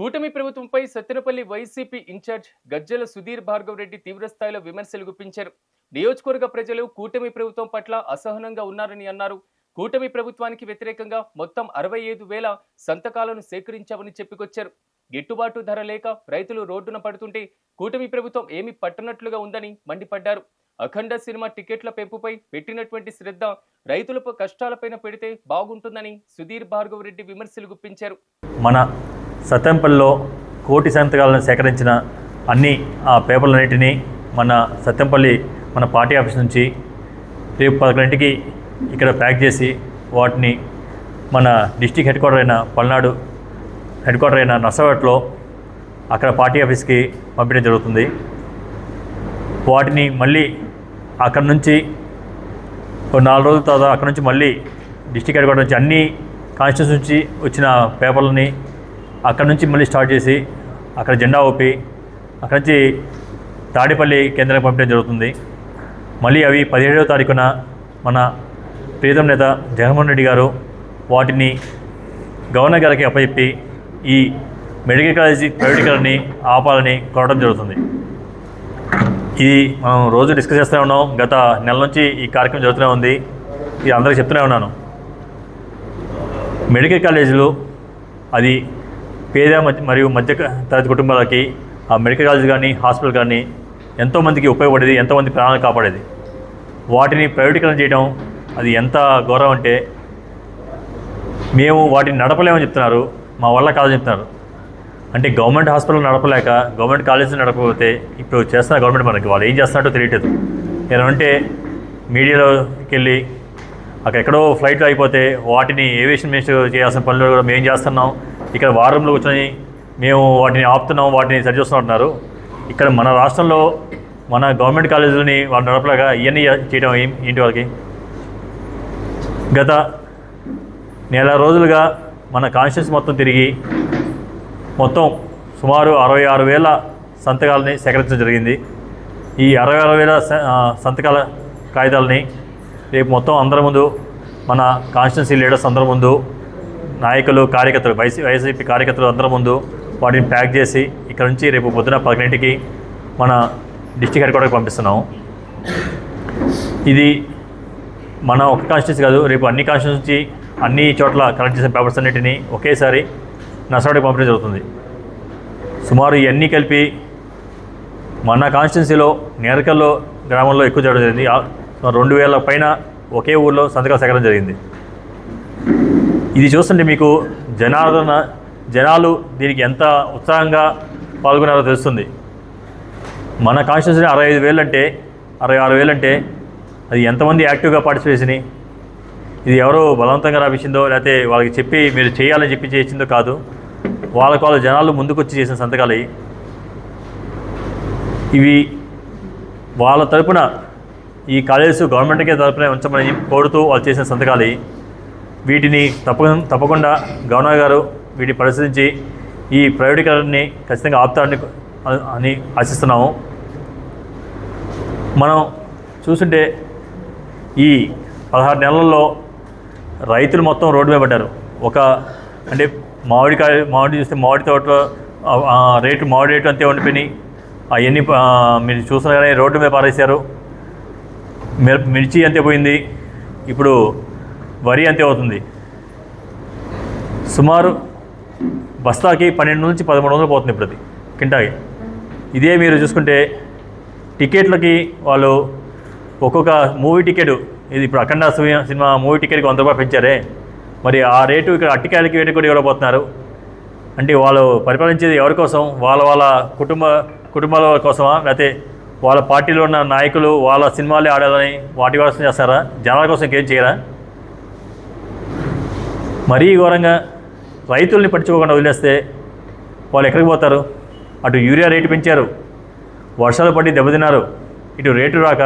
కూటమి ప్రభుత్వంపై Sattenapalli YCP incharge Gajjala Sudheer Bhargav Reddy తీవ్రస్థాయిలో విమర్శలు గుప్పించారు. నియోజకవర్గ ప్రజలు కూటమి ప్రభుత్వం పట్ల అసహనంగా ఉన్నారని అన్నారు. కూటమి ప్రభుత్వానికి వ్యతిరేకంగా మొత్తం అరవై ఐదు వేల సంతకాలను సేకరించామని చెప్పుకొచ్చారు. గిట్టుబాటు ధర లేక రైతులు రోడ్డున పడుతుంటే కూటమి ప్రభుత్వం ఏమి పట్టనట్లుగా ఉందని మండిపడ్డారు. అఖండ సినిమా టికెట్ల పెంపుపై పెట్టినటువంటి శ్రద్ధ రైతుల కష్టాలపైన పెడితే బాగుంటుందని సుధీర్ భార్గవ్ రెడ్డి విమర్శలు గుప్పించారు. మన సత్యంపల్లిలో కోటి సంతకాలను సేకరించిన అన్ని ఆ పేపర్లన్నింటినీ మన సత్యంపల్లి మన పార్టీ ఆఫీస్ నుంచి రేపు పదకొండింటికి ఇక్కడ ప్యాక్ చేసి వాటిని మన డిస్టిక్ హెడ్ క్వార్టర్ అయిన పల్నాడు హెడ్ క్వార్టర్ అయిన నర్సవట్లో అక్కడ పార్టీ ఆఫీస్కి పంపించడం జరుగుతుంది. వాటిని మళ్ళీ అక్కడ నుంచి ఒక నాలుగు రోజుల తర్వాత అక్కడ నుంచి మళ్ళీ డిస్టిక్ హెడ్ క్వార్టర్ నుంచి అన్ని కాన్స్టిట్యూన్స్ నుంచి వచ్చిన పేపర్లని అక్కడ నుంచి మళ్ళీ స్టార్ట్ చేసి అక్కడ జెండా ఊపి అక్కడ నుంచి తాడేపల్లి కేంద్రానికి పంపించడం జరుగుతుంది. మళ్ళీ అవి పదిహేడవ తారీఖున మన ప్రీతం నేత జగన్మోహన్ రెడ్డి గారు వాటిని గవర్నర్ గారికి అప్పచెప్పి ఈ మెడికల్ కాలేజీ ప్రైవేటీకరణని ఆపాలని కోరడం జరుగుతుంది. ఇది మనం రోజు డిస్కస్ చేస్తూనే ఉన్నాం. గత నెల నుంచి ఈ కార్యక్రమం జరుగుతూనే ఉంది. ఇది అందరికీ చెప్తూనే ఉన్నాను. మెడికల్ కాలేజీలు అది పేద మధ్య మరియు మధ్య తరగతి కుటుంబాలకి ఆ మెడికల్ కాలేజ్ కానీ హాస్పిటల్ కానీ ఎంతోమందికి ఉపయోగపడేది ఎంతోమంది ప్రాణాలు కాపాడేది. వాటిని ప్రైవేటీకరణ చేయడం అది ఎంత గౌరవం అంటే మేము వాటిని నడపలేమని చెప్తున్నారు మా వల్ల కాదని చెప్తున్నారు. అంటే గవర్నమెంట్ హాస్పిటల్ నడపలేక గవర్నమెంట్ కాలేజీ నడపకపోతే ఇప్పుడు చేస్తున్న గవర్నమెంట్ మనకి వాళ్ళు ఏం చేస్తున్నట్టు తెలియట్లేదు. ఏమంటే మీడియాలోకి వెళ్ళి అక్కడ ఎక్కడో ఫ్లైట్లో అయిపోతే వాటిని ఏవియేషన్ మినిస్టర్ చేయాల్సిన పనులు కూడా మేము చేస్తున్నాం. ఇక్కడ వారంలో కూర్చొని మేము వాటిని ఆపుతున్నాం వాటిని సరిచేస్తున్నాం ఇక్కడ మన రాష్ట్రంలో మన గవర్నమెంట్ కాలేజీలని వాళ్ళు నడపలేగా ఇవన్నీ చేయడం ఏంటి వాళ్ళకి? గత నెల రోజులుగా మన కాన్షియస్ మొత్తం తిరిగి మొత్తం సుమారు అరవై ఆరు వేల సంతకాలని సేకరించడం జరిగింది. ఈ అరవై ఆరు వేల స- సంతకాల కాగితాలని రేపు మొత్తం అందరి ముందు మన కాన్స్టిట్యున్సీ లీడర్స్ అందరి ముందు నాయకులు కార్యకర్తలు వైసీ వైసీపీ కార్యకర్తలు అందరి ముందు వాటిని ప్యాక్ చేసి ఇక్కడ నుంచి రేపు పొద్దున పదిహేనింటికి మన డిస్టిక్ హెడ్ క్వార్టర్కి పంపిస్తున్నాము ఇది మన ఒక కాన్స్టిట్యూన్సీ కాదు రేపు అన్ని కాన్స్టిట్యూన్సీ అన్ని చోట్ల కలెక్ట్ చేసిన పేపర్స్ అన్నింటినీ ఒకేసారి నర్సవాడికి పంపించడం జరుగుతుంది. సుమారు ఇవన్నీ కలిపి మన కాన్స్టిట్యున్సీలో నేరకల్లో గ్రామంలో ఎక్కువ జరగడం జరిగింది. రెండు వేల పైన ఒకే ఊర్లో సంతకాలు సేకరణ జరిగింది. ఇది చూస్తుంటే మీకు జనాదరణ జనాలు దీనికి ఎంత ఉత్సాహంగా పాల్గొన్నారో తెలుస్తుంది. మన కాన్స్టిట్యూషన్ అరవై ఐదు వేలు అంటే అరవై ఆరు వేలు అంటే అది ఎంతమంది యాక్టివ్గా పార్టిసిపేషన్ ఇది ఎవరో బలవంతంగా రాపించిందో లేకపోతే వాళ్ళకి చెప్పి మీరు చేయాలని చెప్పి చేసిందో కాదు. వాళ్ళకు వాళ్ళ జనాలు ముందుకొచ్చి చేసిన సంతకాలు ఇవి. వాళ్ళ తరపున ఈ కాలేజెస్ గవర్నమెంట్కే తరపున ఉంచమని కోరుతూ వాళ్ళు చేసిన సంతకాలు వీటిని తప్ప తప్పకుండా గవర్నర్ గారు వీటిని పరిశీలించి ఈ ప్రైవేటీకరణని ఖచ్చితంగా ఆపుతారని అని ఆశిస్తున్నాము. మనం చూస్తుంటే ఈ పదహారు నెలల్లో రైతులు మొత్తం రోడ్డు మీద పడ్డారు. ఒక అంటే మామిడికాయ మామిడి చూస్తే మామిడి తోటలో రేటు మామిడి రేటు అంతే ఉండిపోయినాయి. అవన్నీ మీరు చూసిన కానీ రోడ్డు మీద పారేశారు. మిర్చి అంతే పోయింది. ఇప్పుడు వరి అంతే అవుతుంది. సుమారు బస్తాకి పన్నెండు నుంచి పదమూడు వందలు పోతుంది ఇప్పుడు అది కింటాకి ఇదే మీరు చూసుకుంటే టికెట్లకి వాళ్ళు ఒక్కొక్క మూవీ టికెట్ ఇది ఇప్పుడు అఖండ సినిమా- మూవీ టికెట్కి వంద రూపాయలు పెంచారే. మరి ఆ రేటు ఇక్కడ అట్టికాయలకి వేటు కూడా ఇవ్వబోతున్నారు అంటే వాళ్ళు పరిపాలించేది ఎవరి కోసం? వాళ్ళ వాళ్ళ కుటుంబ కుటుంబాల కోసమా? లేకపోతే వాళ్ళ పార్టీలో ఉన్న నాయకులు వాళ్ళ సినిమాలే ఆడాలని వాటి కోసం చేస్తారా? జనాల కోసం ఇంకేం చేయరా? మరీ ఘోరంగా రైతుల్ని పట్టించుకోకుండా వదిలేస్తే వాళ్ళు ఎక్కడికి పోతారు? అటు యూరియా రేటు పెంచారు. వర్షాలు పడి దెబ్బతిన్నారు. ఇటు రేటు రాక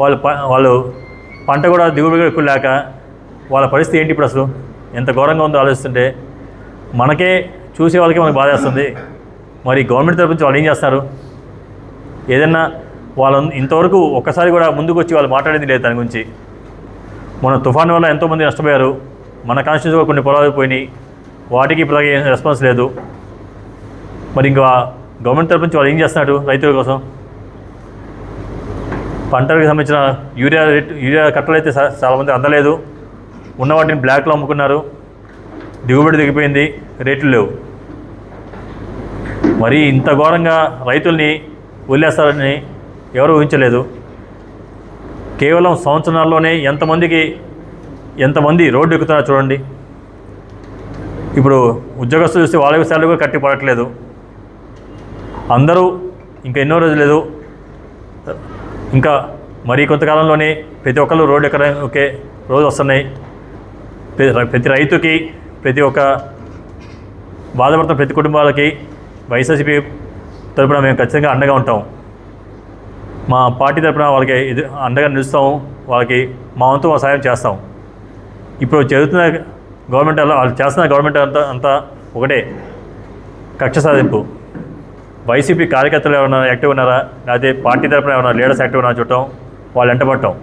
వాళ్ళు ప వాళ్ళు పంట కూడా దిగుబడి ఎక్కువ లేక వాళ్ళ పరిస్థితి ఏంటి ఇప్పుడు అసలు? ఎంత ఘోరంగా ఉందో ఆలోచిస్తుంటే మనకే చూసే వాళ్ళకి మనకు బాధేస్తుంది మరి గవర్నమెంట్ తరపు నుంచి వాళ్ళు ఏం చేస్తారు? ఏదన్నా వాళ్ళ ఇంతవరకు ఒక్కసారి కూడా ముందుకు వచ్చి వాళ్ళు మాట్లాడేది లేదు దాని గురించి. మన తుఫాను వల్ల ఎంతోమంది నష్టపోయారు. మన కాన్స్టిట్యూన్సీలో కొన్ని పొలాలు పోయినాయి. వాటికి ఇప్పుడు రెస్పాన్స్ లేదు. మరి ఇంకా గవర్నమెంట్ తరపు నుంచి వాళ్ళు ఏం చేస్తున్నారు రైతుల కోసం? పంటలకు సంబంధించిన యూరియా రేట్ యూరియా కట్టలు అయితే చాలామంది అందలేదు. ఉన్న వాటిని బ్లాక్లో అమ్ముకున్నారు. దిగుబడి దిగిపోయింది రేట్లు లేవు. మరి ఇంత ఘోరంగా రైతుల్ని వదిలేస్తారని ఎవరు ఊహించలేదు. కేవలం సంవత్సరాల్లోనే ఎంతమందికి ఎంతమంది రోడ్డు ఎక్కుతున్నారు చూడండి. ఇప్పుడు ఉద్యోగస్తులు చూస్తే వాళ్ళ శాలరీ కూడా కట్టి పడట్లేదు. అందరూ ఇంకా ఎన్నో రోజులు లేదు. ఇంకా మరి కొంతకాలంలోనే ప్రతి ఒక్కరు రోడ్డు ఎక్కడ ఒకే రోజు వస్తున్నాయి. ప్రతి- రైతుకి ప్రతి ఒక్క బాధపడుతున్న ప్రతి కుటుంబాలకి వైఎస్ఆర్సీపీ తరపున మేము ఖచ్చితంగా అండగా ఉంటాం. మా పార్టీ తరపున వాళ్ళకి ఇది అండగా నిలుస్తాము వాళ్ళకి మా వంతు మా సాయం చేస్తాం. ఇప్పుడు జరుగుతున్న గవర్నమెంట్ అలా వాళ్ళు చేస్తున్న గవర్నమెంట్ అంతా అంతా ఒకటే. కక్ష సాధింపు. వైసీపీ కార్యకర్తలు ఏమైనా యాక్టివ్ ఉన్నారా? లేకపోతే పార్టీ తరఫున ఏమైనా లీడర్స్ యాక్టివ్ ఉన్నారా చూడటం? వాళ్ళు వెంటబడటం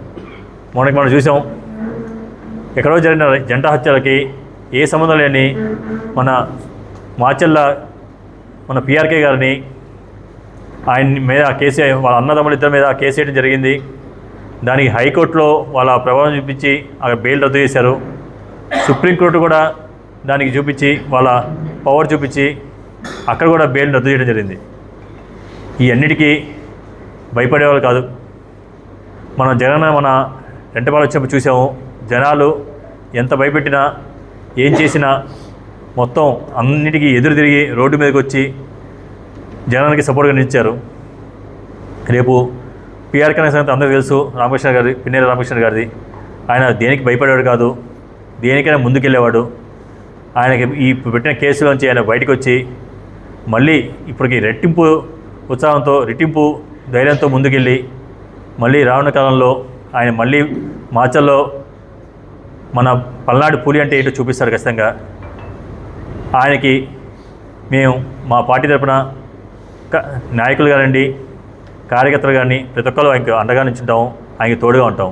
మనకి మనం చూసాం. ఎక్కడో జరిగిన జంట హత్యలకి ఏ సంబంధం లేని మన మాచెల్ల మన పిఆర్కే గారిని ఆయన మీద కేసీఆర్ వాళ్ళ అన్నదమ్ముల ఇద్దరి మీద కేసు వేయడం జరిగింది. దానికి హైకోర్టులో వాళ్ళ ప్రభావం చూపించి అక్కడ బెయిల్ రద్దు చేశారు. సుప్రీంకోర్టు కూడా దానికి చూపించి వాళ్ళ పవర్ చూపించి అక్కడ కూడా బెయిల్ రద్దు చేయడం జరిగింది. ఈ అన్నిటికీ భయపడేవాళ్ళు కాదు. మనం జగన్ మన రెంటపాలు వచ్చినప్పుడు చూసాము. జనాలు ఎంత భయపెట్టినా ఏం చేసినా మొత్తం అన్నిటికీ ఎదురు తిరిగి రోడ్డు మీదకి వచ్చి జనానికి సపోర్ట్గా నిలిచారు. రేపు పిఆర్ కనెక్షన్ సంగతి అందరికీ తెలుసు. రామకృష్ణ గారి పిన్నేరు రామకృష్ణ గారిది. ఆయన దేనికి భయపడేవాడు కాదు. దేనికైనా ముందుకెళ్ళేవాడు. ఆయనకి ఈ పెట్టిన కేసులోంచి ఆయన బయటకు వచ్చి మళ్ళీ ఇప్పటికి రెట్టింపు ఉత్సాహంతో రెట్టింపు ధైర్యంతో ముందుకెళ్ళి మళ్ళీ రానున్న కాలంలో ఆయన మళ్ళీ మాచల్లో మన పల్నాడు పులి అంటే ఏంటో చూపిస్తారు ఖచ్చితంగా. ఆయనకి మేము మా పార్టీ తరపున నాయకులు గారండి కార్యకర్తలు కానీ ప్రతి ఒక్కరు ఆయనకు అండగా నించుంటాము ఆయనకి తోడుగా ఉంటాం